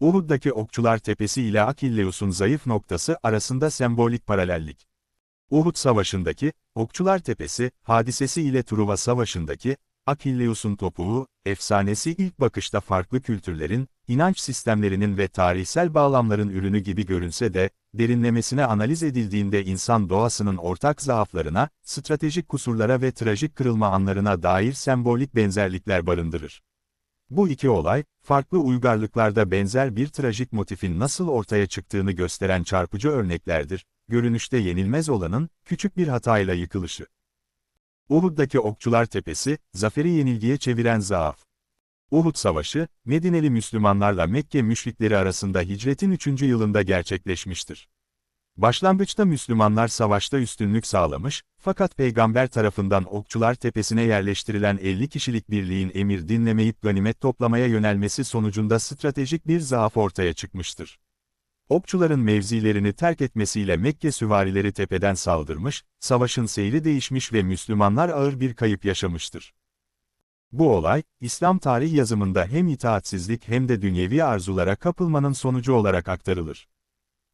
Uhud'daki Okçular Tepesi ile Akilleus'un zayıf noktası arasında sembolik paralellik. Uhud Savaşı'ndaki, Okçular Tepesi, hadisesi ile Truva Savaşı'ndaki, Akilleus'un topuğu, efsanesi ilk bakışta farklı kültürlerin, inanç sistemlerinin ve tarihsel bağlamların ürünü gibi görünse de, derinlemesine analiz edildiğinde insan doğasının ortak zaaflarına, stratejik kusurlara ve trajik kırılma anlarına dair sembolik benzerlikler barındırır. Bu iki olay, farklı uygarlıklarda benzer bir trajik motifin nasıl ortaya çıktığını gösteren çarpıcı örneklerdir, görünüşte yenilmez olanın, küçük bir hatayla yıkılışı. Uhud'daki Okçular Tepesi, zaferi yenilgiye çeviren zaaf. Uhud Savaşı, Medineli Müslümanlarla Mekke müşrikleri arasında hicretin 3. yılında gerçekleşmiştir. Başlangıçta Müslümanlar savaşta üstünlük sağlamış, fakat peygamber tarafından Okçular Tepesi'ne yerleştirilen 50 kişilik birliğin emir dinlemeyip ganimet toplamaya yönelmesi sonucunda stratejik bir zaaf ortaya çıkmıştır. Okçuların mevzilerini terk etmesiyle Mekke süvarileri tepeden saldırmış, savaşın seyri değişmiş ve Müslümanlar ağır bir kayıp yaşamıştır. Bu olay, İslam tarih yazımında hem itaatsizlik hem de dünyevi arzulara kapılmanın sonucu olarak aktarılır.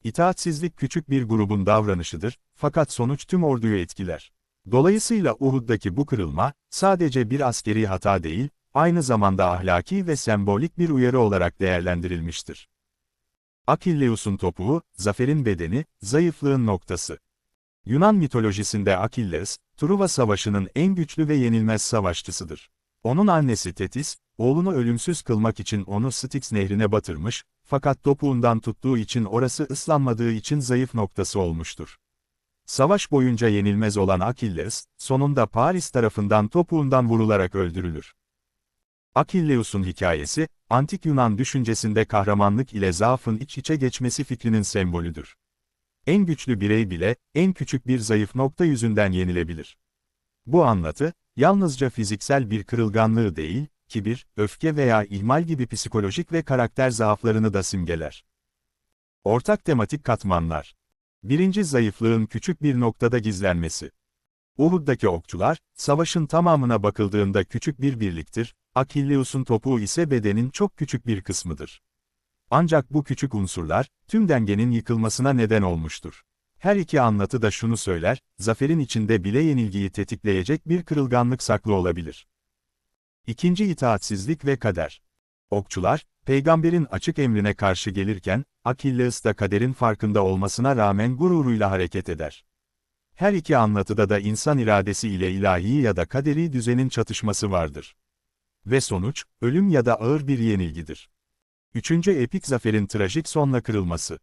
İtaatsizlik küçük bir grubun davranışıdır, fakat sonuç tüm orduyu etkiler. Dolayısıyla Uhud'daki bu kırılma, sadece bir askeri hata değil, aynı zamanda ahlaki ve sembolik bir uyarı olarak değerlendirilmiştir. Akilleus'un topuğu, zaferin bedeni, zayıflığın noktası. Yunan mitolojisinde Akilleus, Truva Savaşı'nın en güçlü ve yenilmez savaşçısıdır. Onun annesi Tetis, oğlunu ölümsüz kılmak için onu Styx nehrine batırmış, fakat topuğundan tuttuğu için orası ıslanmadığı için zayıf noktası olmuştur. Savaş boyunca yenilmez olan Akilleus, sonunda Paris tarafından topuğundan vurularak öldürülür. Akilleus'un hikayesi, antik Yunan düşüncesinde kahramanlık ile zaafın iç içe geçmesi fikrinin sembolüdür. En güçlü birey bile, en küçük bir zayıf nokta yüzünden yenilebilir. Bu anlatı, yalnızca fiziksel bir kırılganlığı değil, kibir, öfke veya ihmal gibi psikolojik ve karakter zaaflarını da simgeler. Ortak tematik katmanlar. Birinci zayıflığın küçük bir noktada gizlenmesi. Uhud'daki okçular, savaşın tamamına bakıldığında küçük bir birliktir, Akilleus'un topuğu ise bedenin çok küçük bir kısmıdır. Ancak bu küçük unsurlar, tüm dengenin yıkılmasına neden olmuştur. Her iki anlatı da şunu söyler, zaferin içinde bile yenilgiyi tetikleyecek bir kırılganlık saklı olabilir. İkinci itaatsizlik ve kader. Okçular, peygamberin açık emrine karşı gelirken, Akilleus da kaderin farkında olmasına rağmen gururuyla hareket eder. Her iki anlatıda da insan iradesi ile ilahi ya da kaderi düzenin çatışması vardır. Ve sonuç, ölüm ya da ağır bir yenilgidir. Üçüncü epik zaferin trajik sonla kırılması.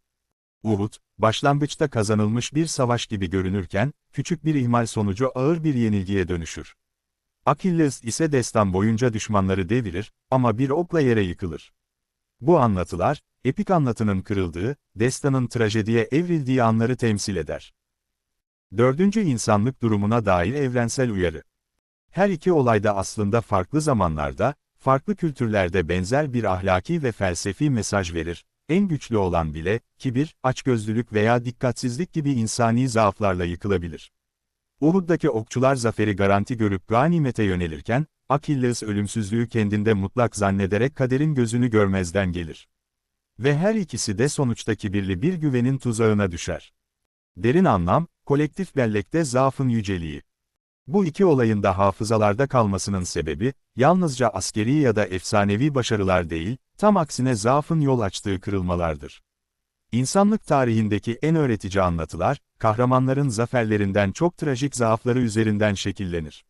Uhud, başlangıçta kazanılmış bir savaş gibi görünürken, küçük bir ihmal sonucu ağır bir yenilgiye dönüşür. Akilles ise destan boyunca düşmanları devirir, ama bir okla yere yıkılır. Bu anlatılar, epik anlatının kırıldığı, destanın trajediye evrildiği anları temsil eder. Dördüncü insanlık durumuna dair evrensel uyarı. Her iki olayda aslında farklı zamanlarda, farklı kültürlerde benzer bir ahlaki ve felsefi mesaj verir. En güçlü olan bile, kibir, açgözlülük veya dikkatsizlik gibi insani zaaflarla yıkılabilir. Uhud'daki okçular zaferi garanti görüp ganimete yönelirken, Akilleus ölümsüzlüğü kendinde mutlak zannederek kaderin gözünü görmezden gelir. Ve her ikisi de sonuçta kibirli bir güvenin tuzağına düşer. Derin anlam, kolektif bellekte zaafın yüceliği. Bu iki olayın da hafızalarda kalmasının sebebi, yalnızca askeri ya da efsanevi başarılar değil, tam aksine zaafın yol açtığı kırılmalardır. İnsanlık tarihindeki en öğretici anlatılar, kahramanların zaferlerinden çok trajik zaafları üzerinden şekillenir.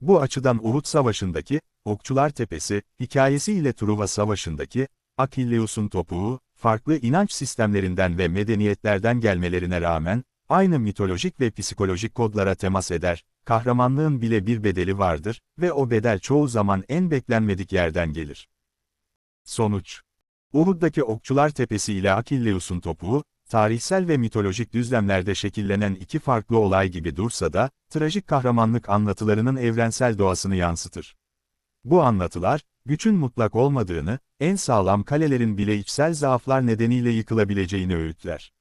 Bu açıdan Uhud Savaşı'ndaki, Okçular Tepesi, hikayesi ile Truva Savaşı'ndaki, Akilleus'un topuğu, farklı inanç sistemlerinden ve medeniyetlerden gelmelerine rağmen, aynı mitolojik ve psikolojik kodlara temas eder, kahramanlığın bile bir bedeli vardır ve o bedel çoğu zaman en beklenmedik yerden gelir. Sonuç Uhud'daki Okçular Tepesi ile Akilleus'un topuğu, tarihsel ve mitolojik düzlemlerde şekillenen iki farklı olay gibi dursa da, trajik kahramanlık anlatılarının evrensel doğasını yansıtır. Bu anlatılar, gücün mutlak olmadığını, en sağlam kalelerin bile içsel zaaflar nedeniyle yıkılabileceğini öğütler.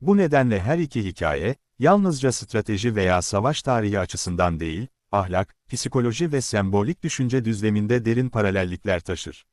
Bu nedenle her iki hikaye, yalnızca strateji veya savaş tarihi açısından değil, ahlak, psikoloji ve sembolik düşünce düzleminde derin paralellikler taşır.